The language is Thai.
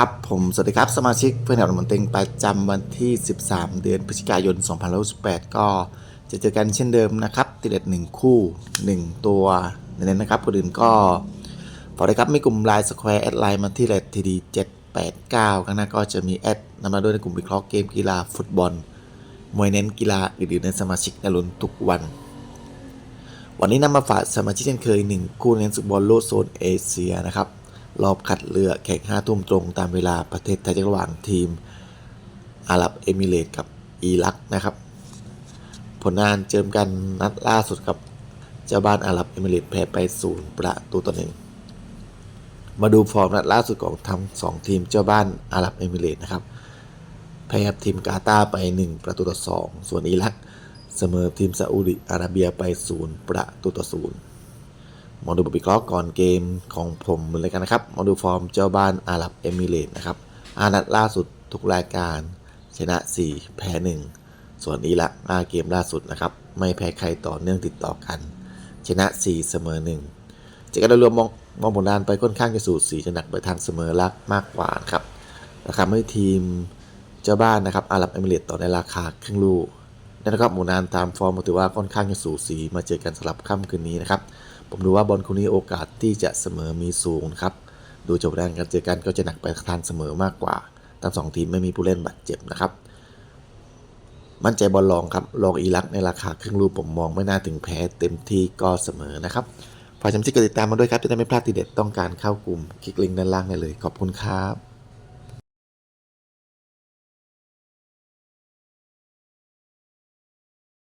ครับผมสวัสดีครับสมาชิกเพื่อนแถวมันเต็งประจำวันที่ 13 เดือนพฤศจิกายน2568ก็จะเจอกันเช่นเดิมนะครับติดเด็ด1คู่ 1 ตัวเน้นๆนะครับคนอื่นก็ฝากด้วยครับมีกลุ่มไลน์สแควร์แอดไลน์มาที่เลททีดี789ข้างหน้าก็จะมีแอดนำมาด้วยในกลุ่มวิเคราะห์เกมกีฬาฟุตบอล มวยเน้นกีฬาอื่นๆในสมาชิกในลุ้นทุกวัน วันนี้นำมาฝากสมาชิกเช่นเคย 1 คู่เน้นฟุตบอลโลกโซนเอเชียนะครับ รอบคัดเลือกแข่ง5ทุ่มตรงตามเวลาประเทศไทยระหว่างทีมอาหรับเอมิเรตส์กับอิรักนะครับ ผลงานเจอมกันนัดล่าสุดกับเจ้าบ้านอาหรับเอมิเรตส์แพ้ไปศูนย์ประตูต่อหนึ่งมาดูฟอร์มนัดล่าสุดของทั้งสองทีมเจ้าบ้านอาหรับเอมิเรตส์นะครับแพ้ทีมกาตาร์ไป 1 ประตูต่อ 2 ส่วนอิรัก เสมอทีมซาอุดิอาระเบียไป 0 ประตูต่อ 0 มาดูบทวิเคราะห์ก่อนเกมของผมเลยกันนะครับ มาดูฟอร์มเจ้าบ้านอาหรับเอมิเรต์นะครับอานัดล่าสุดทุกรายการ ชนะ 4 แพ้ 1 ส่วนอิรัก5เกมล่าสุดนะครับ ไม่แพ้ใครต่อเนื่องติดต่อกัน ชนะ 4 เสมอ1จากการโดยรวมมองมองผลงานไปค่อนข้างจะสูสีจะหนักไปทางเสมอรักมากกว่านะครับราคาให้ทีมเจ้าบ้านนะครับอาหรับเอมิเรต์ต่อในราคาครึ่งลูก นะครับหมูนานตามฟอร์มถือว่าค่อนข้างจะสูสีมาเจอกันสลับค่ำคืนนี้นะครับ ผมดูว่าบอลคู่นี้โอกาสที่จะเสมอมีสูงครับ ดูจบแรงการเจอกันก็จะหนักไปทางเสมอมากกว่าทั้งสองทีมไม่มีผู้เล่นบาดเจ็บนะครับ มั่นใจบอลลองครับลองอิรักในราคาครึ่งลูกผมมองไม่น่าถึงแพ้เต็มที่ก็เสมอนะครับฝากจำที่กดติดตามมาด้วยครับจะได้ไม่พลาดทีเด็ดต้องการเข้ากลุ่มคลิกลิงก์ด้านล่างได้เลยขอบคุณครับ